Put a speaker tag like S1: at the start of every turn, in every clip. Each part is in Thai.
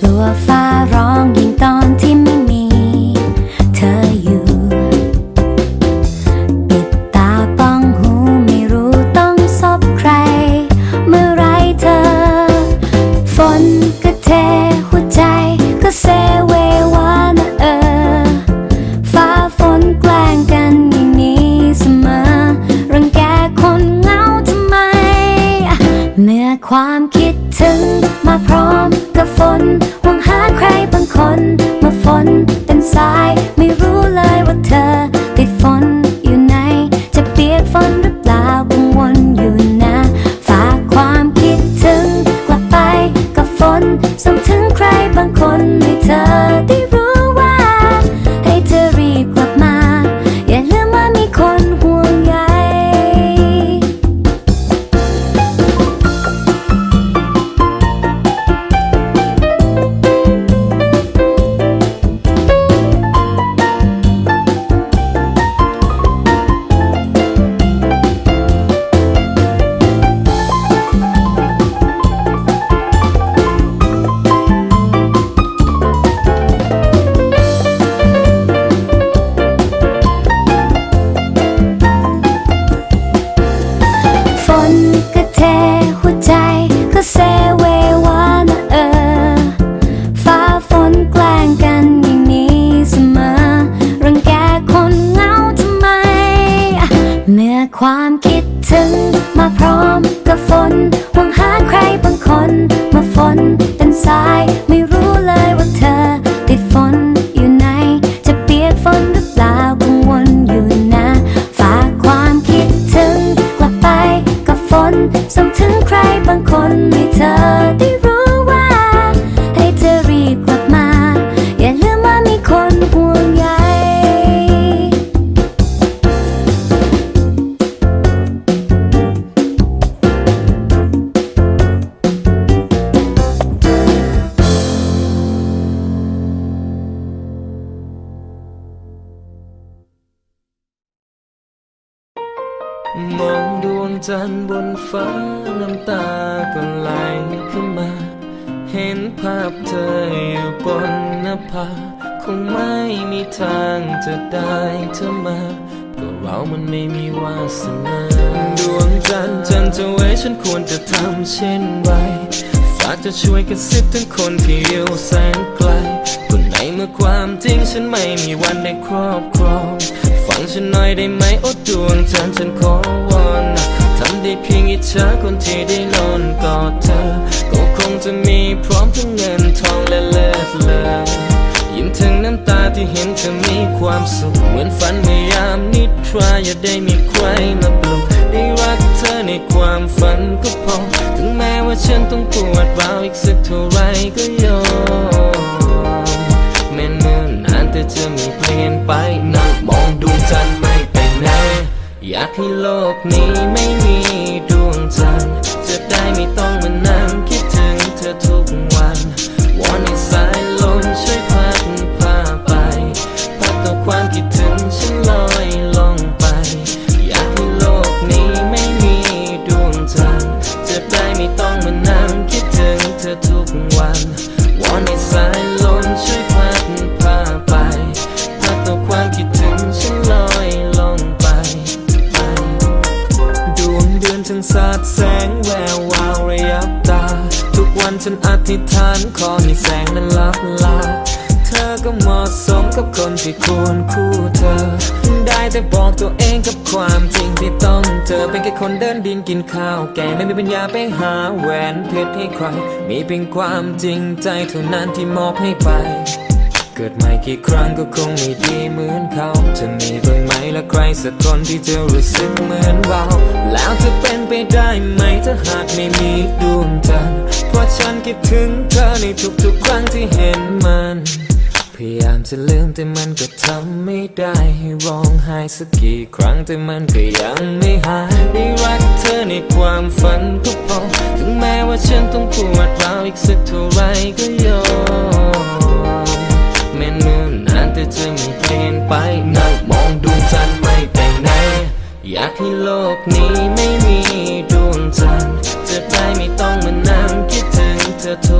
S1: เก มองดวงจันทร์บนฟ้าน้ำตาก็ไหล
S2: ขึ้นมา เห็นภาพเธออยู่บนหน้าผาคงไม่มีทางจะได้เธอมาก็เรามันไม่มีวาสนาดวงจันทร์จันทร์ไว้ฉันควรจะทำเช่นไรฝากจะช่วยกระซิบถึงคนที่อยู่แสนไกลคนไหนเมื่อความจริงฉันไม่มีวันได้ครอบครอง ฉันหน่อยได้ไหมโอ้ดวงจันทร์ฉันขอวอนทำได้เพียงอิจฉาคนที่ได้นอนกอดเธอ ก็คงจะมีพร้อมทั้งเงินทองและเลิศเลยยิ้มถึงน้ำตาที่เห็นเธอมีความสุข เหมือนฝันเมื่อยามนิทราอย่าได้มีใครมาปลุกได้รักเธอในความฝันก็พอ ถึงแม้ว่าฉันต้องปวดร้าวอีกสักเท่าไรก็ยอมแม้เมื่อ นานแต่จะไม่เปลี่ยนไปนั่งมองดวงจันทร์ไม่ไปไหนอยากให้โลกนี้ไม่มีดวงจันทร์จะได้ไม่ต้องมานั่งคิดถึงเธอทุกวันวอนให้สายลมช่วยพัดพาไปพัดตัวความคิด ฉันอธิษฐานขอให้แสงนั้นลับลา เธอก็เหมาะสมกับคนที่ควรคู่เธอ ได้แต่บอกตัวเองกับความจริงที่ต้องเจอเป็นแค่คนเดินดินกินข้าว แก่ไม่มีปัญญาไปหาแหวนเพชรให้ใคร มีเพียงความจริงใจเท่านั้นที่มอบให้ไป กิดใหม่กี่ครั้งก็คงไม่ดีเหมือนเขาจะมีบ้างไหมและใครสักคนที่จะรู้สึกเหมือนเรา แล้วจะเป็นไปได้ไหมถ้าหากไม่มีดวงจันทร์เพราะฉันคิดถึงเธอในทุกๆครั้งที่เห็นมัน พยายามจะลืมแต่มันก็ทำไม่ได้ให้ร้องไห้สักกี่ครั้งแต่มันก็ยังไม่หายได้รักเธอในความฝันก็พอถึงแม้ว่าฉันต้องปวดร้าวอีกสักเท่าไรก็ยอม จะไม่เปลี่ยนไป นั่งมองดวงจันทร์ไม่ไปไหน อยากให้โลกนี้ไม่มีดวงจันทร์จะได้ไม่ต้องมานั่งคิดถึงเธอทุก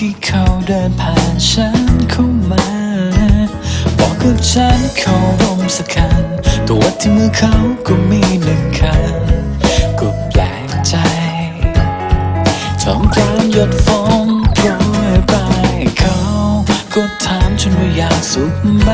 S2: ที่เขา
S3: เดินผ่านฉันเข้ามา บอกกับฉันเขาร่มสักคัน ตัวที่มือเขาก็มีหนึ่งคันก็แปลกใจทำกลางหยดฝนโปรยปลายเขาก็ถามฉันว่าอยากสุขไหม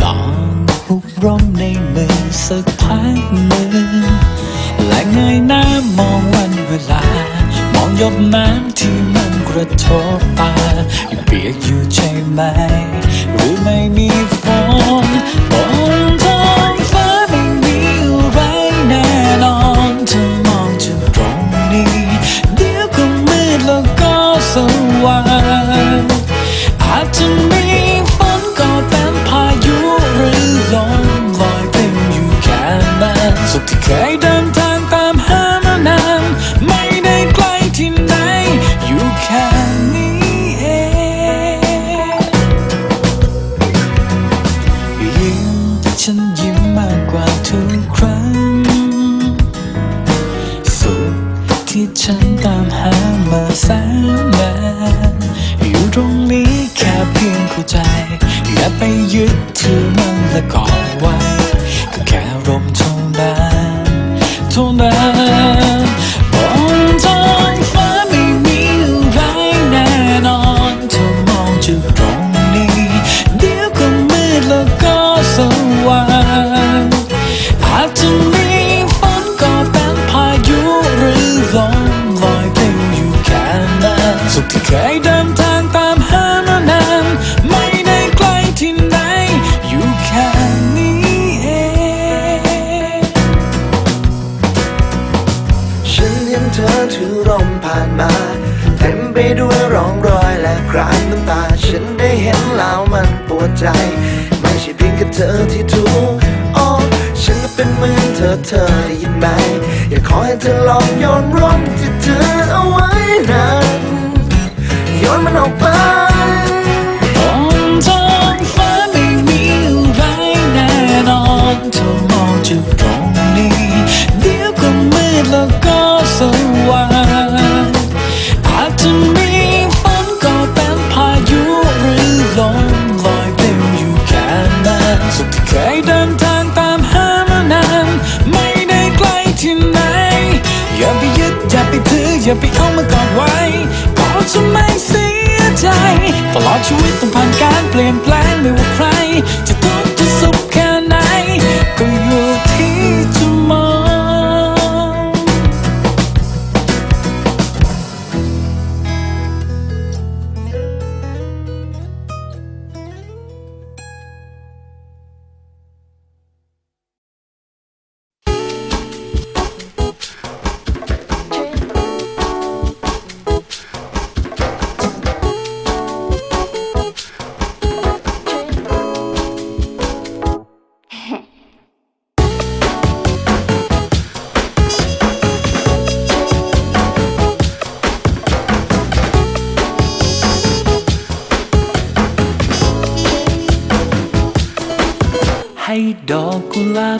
S3: ลองหุบร่มในมือสักพักหนึ่งและเงยหน้ามองวันเวลา ยดน้ำที่มันกระทบตายังเปียกอยู่ใช่ไหม หรือไม่มีฝนบนท้องฟ้าไม่มีอะไรแน่นอนเธ
S4: อมอง
S3: จากตรงนี้ เดี๋ยวก็มืดแล้วก็สว่างอาจจะมี ตลอดชีวิตต้องผ่านการเปลี่ยนแปลงไม่ว่าใครจะต้อง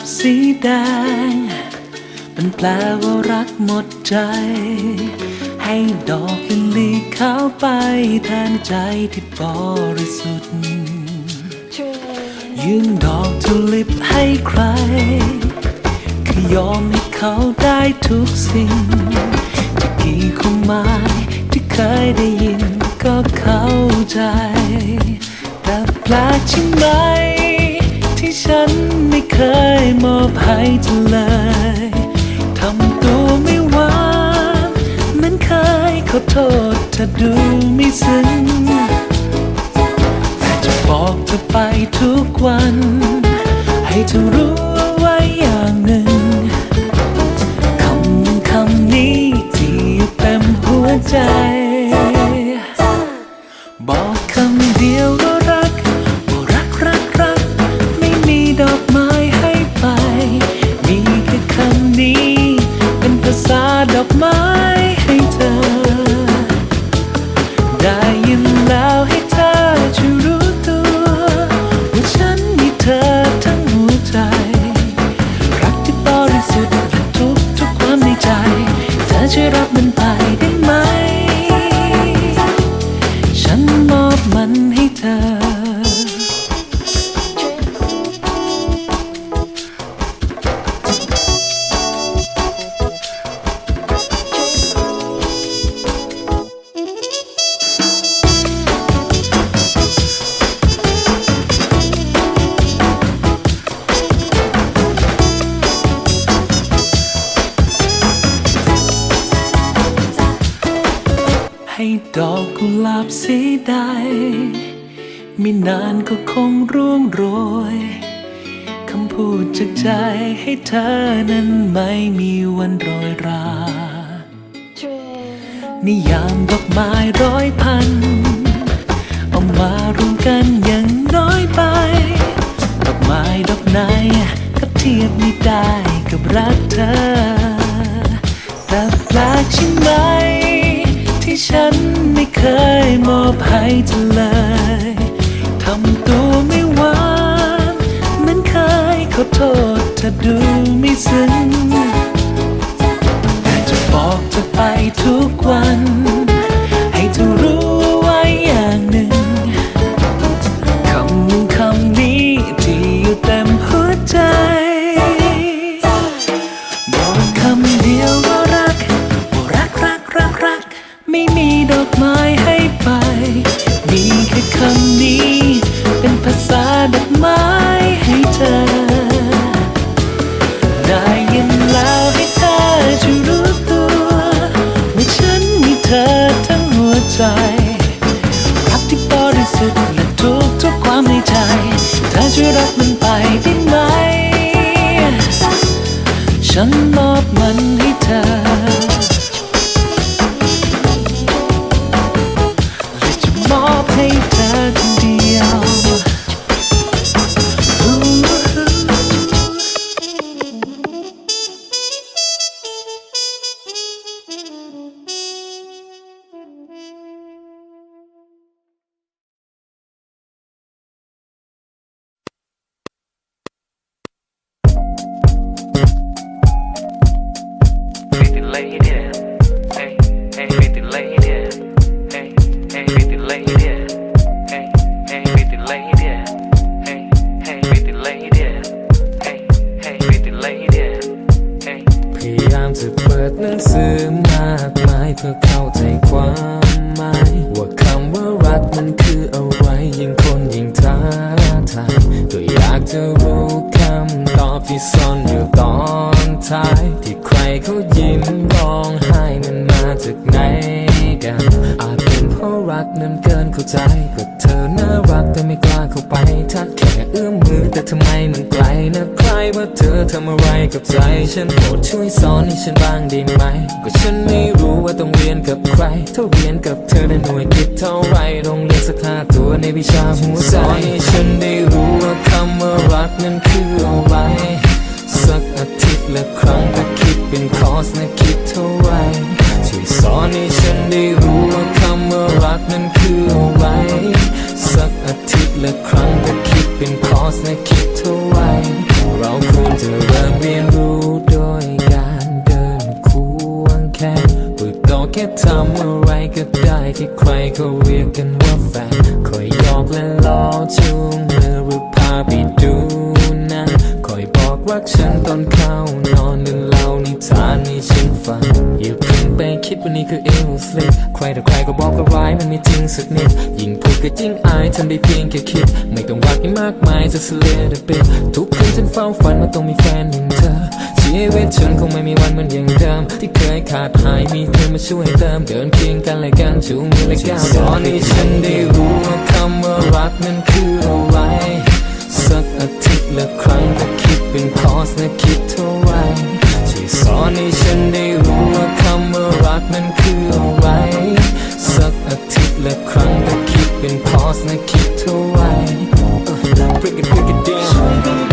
S5: กุหลาบสีแดง มันแปลว่ารักหมดใจ ให้ดอกลิลลี่ขาวไปแทนใจที่บริสุทธิ์ยื่นดอกทูลิปให้ใคร คือยอมให้เขาได้ทุกสิ่งจะกี่ความหมายที่เคยได้ยินก็เข้าใจ แต่แปลกใช่ไหม ที่ฉันไม่เคยมอบให้เธอเลยทำตัวไม่หวานเหมือนเคยขอโทษเธอดูไม่ซึ้งแต่จะบอกเธอไปทุกวัน ให้เธอรู้เอาไว้อย่างหนึ่งคำหนึ่งคำนี้ที่อยู่เต็มหัวใจ บอกคำเดียว สีใดไม่นานก็คงร่วงโรย คำพูดจากใจให้เธอนั้นไม่มีวันโรยรา นิยามดอกไม้ร้อยพัน เอามารวมกันอย่างน้อยไป ดอกไม้ดอกไหนก็เทียบไม่ได้กับรักเธอแต่แปลกใช่ไหมที่ฉัน ไม่เคยมอบให้เธอเลยทำตัวไม่หวานเหมือนเคยขอโทษเธอดูไม่ซึ้งแต่จะบอกเธอไปทุกวัน ฉั 可靠 to be ้าฝันว่า
S2: ต้องมีแฟนหนึ่งเธอ ชีวิตฉันคงไม่มีวันเหมือนอย่างเดิม ที่เคยขาดหายมีเธอมาช่วยเติมเดินเคียงกันและกันชูมือและก้าวตอนนี้ฉันได้รู้ว่าคำว่ารักนั้นคืออะไร สักอาทิตย์ละครั้งก็คิดเป็นคอสและคิดเท่าไรที่สอนให้ฉันได้รู้ว่าคำว่ารักนั้นคืออะไร สักอาทิตย์ละครั้งก็คิดเป็นคอสและคิดเท่าไร break it, break it down.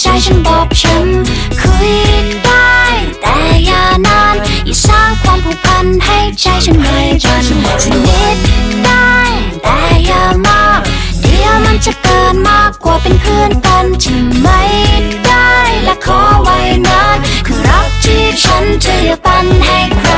S6: ใจฉันบอบช้ำคุยได้แต่อย่านาน อย่าสร้างความผูกพันให้ใจฉันไม่บันสนิทได้แต่อย่ามากเดี๋ยวมันจะเกินมากกว่าเป็นเพื่อนกันที่ไม่ได้และขอไว้นานคือรักที่ฉันจะอย่าปันให้ใคร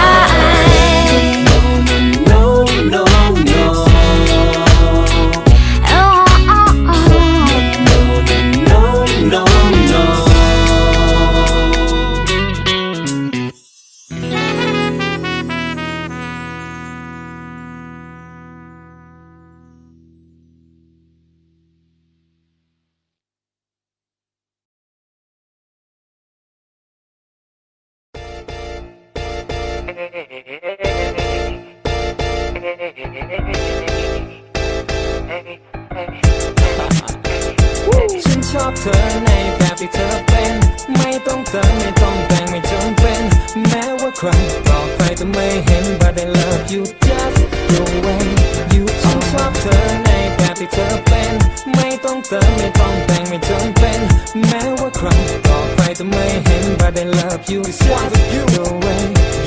S2: จะไม่เห็น but I love you just the way you are ฉันชอบเธอในแบบที่เธอเป็น ไม่ต้องเติมไม่ต้องแต่งไม่จำเป็น แม้ว่าครบอกใครจะไม่เห็น but I love you just the way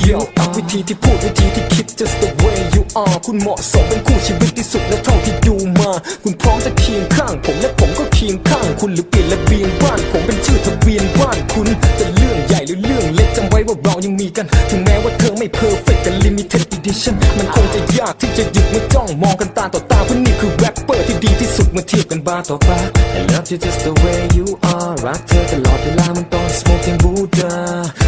S2: you
S7: เอาวิธีที่พูดวิธีที่คิด just the way you are คุณเหมาะสมเป็นคู่ชีวิตที่สุดและเท่าที่ดูมา คุณพร้อมจะเคียงข้าง ผมและผมก็เคียงข้าง คุณหรือเปลี่ยนระเบียงบ้าน ผมเป็นชื่อทะเบียนบ้านคุณจะีกัน ถึงแม้ว่าเธอไม่เพอร์เฟกแต่ limited edition มันคงจะยากที่จะหยุดเมื่อจ้องมองกันตาต่อตาเพราะนี่คือแรปเปอร์ที่ดีที่สุดเมื่อเทียบกันบาต่อ
S2: ต่อไป I love you just the way you are รักเธอตลอดเวลามันต้อง smoking Buddha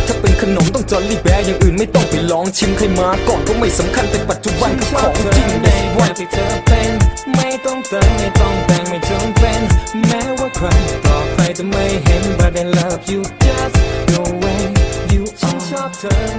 S7: ถ้าเป็นขนมต้องจอลลี่แบร์อย่างอื่นไม่ต้องไปลองชิมใครมาก่อนก็ไม่สำคัญแต่ปัจจุบันคือของจริง
S2: ใน
S7: That's
S2: แบ
S7: what
S2: บที่เธอเป็นไม่ต้องเติมไม่ต้องแต่งไม่จำเป็นแม้ว่าใครบอใครจะไม่เห็น but I love you ฉั